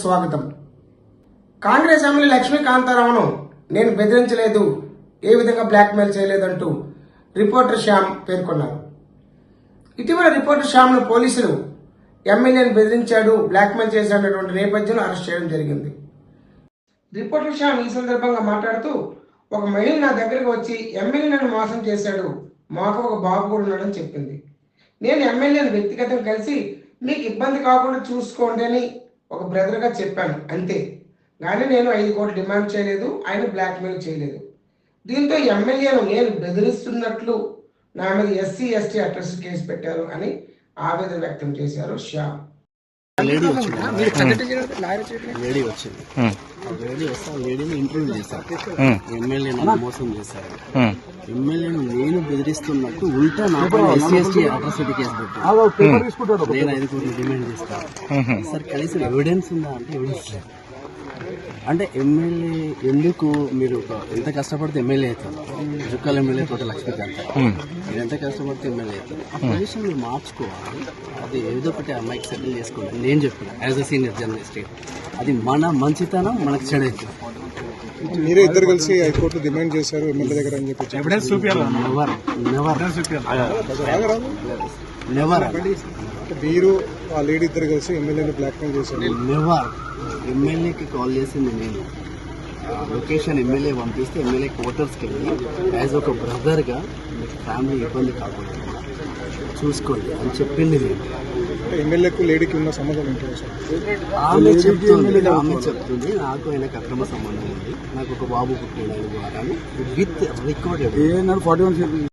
స్వాగతం. కాంగ్రెస్ ఎమ్మెల్యే లక్ష్మీకాంతారావును నేను బెదిరించలేదు ఏ విధంగా బ్లాక్మెయిల్ చేయలేదంటూ రిపోర్టర్ శ్యామ్ పేర్కొన్నారు. ఇటీవల రిపోర్టర్ శ్యామ్ను పోలీసులు ఎమ్మెల్యేని బెదిరించాడు బ్లాక్మెయిల్ చేశాడటువంటి నేపథ్యంలో అరెస్ట్ చేయడం జరిగింది. రిపోర్టర్ శ్యామ్ ఈ సందర్భంగా మాట్లాడుతూ ఒక మహిళ నా దగ్గరకు వచ్చి ఎమ్మెల్యేలను మోసం చేశాడు మాకు ఒక బాబు కూడా ఉన్నాడని చెప్పింది. నేను ఎమ్మెల్యేని వ్యక్తిగతం కలిసి మీకు ఇబ్బంది కాకుండా చూసుకోండి అని ఒక బ్రదర్గా చెప్పాను అంతే. కానీ నేను ఐదు కోట్లు డిమాండ్ చేయలేదు ఆయన బ్లాక్మెయిల్ చేయలేదు. దీంతో ఎమ్మెల్యేను నేను బెదిరిస్తున్నట్లు నా మీద ఎస్సీ ఎస్టీ అట్రస్ కేసు పెట్టారు అని ఆవేదన వ్యక్తం చేశారు శ్యామ్. లేడీ వచ్చింది. లేడీ వచ్చింది. ఆ లేడీ వస్తే ఆ లేడీని ఇంటర్వ్యూ చేశారు. ఎమ్మెల్యే నన్ను మోసం చేశారు. ఎమ్మెల్యేను నేను బెదిరిస్తున్నట్టు ఉల్టా నా పైన ఎస్సీ ఎస్టీ అట్రాసిటీ కేసు పెట్టారు. నేను ఐదు కోట్లు డిమాండ్ చేస్తాను. సార్ కనీసం ఎవిడెన్స్ ఉందా అంటే ఎవిడెన్స్ లేదు. అంటే ఎమ్మెల్యే ఎందుకు మీరు ఎంత కష్టపడితే ఎమ్మెల్యే అవుతారు? జుక్కల ఎమ్మెల్యే తోట లక్ష్మీకాంత్ మీరు ఎంత కష్టపడితే ఎమ్మెల్యే అవుతారు? ఆ పొజిషన్ మీరు మార్చుకోవాలి. అది ఏదో ఒకటి అమ్మాయికి సెటిల్ చేసుకోవాలి. నేను చెప్పిన యాజ్ అ సీనియర్ జర్నలిస్ట్ అది మన మంచితనం మనకు చెడైతుంది మీరే ఇద్దరు కలిసి హైకోర్టు డిమాండ్ చేశారు ఎమ్మెల్యే దగ్గర అని చెప్పి నెవర్ నెవర్ నెవర్ మీరు ఆ లేడీ ఇద్దరు కలిసి ఎమ్మెల్యేని బ్లాక్మెయిల్ చేశారు. నెవర్ ఎమ్మెల్యేకి కాల్ చేసింది నేను. ఆ లొకేషన్ ఎమ్మెల్యే పంపిస్తే ఎమ్మెల్యే క్వార్టర్స్కి వెళ్ళి యాజ్ ఒక బ్రదర్గా ఫ్యామిలీ ఇబ్బంది కాకూడదు చూసుకోండి అని చెప్పింది నేను. ఎమ్మెల్యేకు లేడీకి ఉన్న సంబంధం ఏంటో ఆమె చెప్తుంది ఆమె చెప్తుంది నాకు ఆయనకు అక్రమ సంబంధం ఉంది. నాకు ఒక బాబు పుట్టిన ద్వారా. With recorded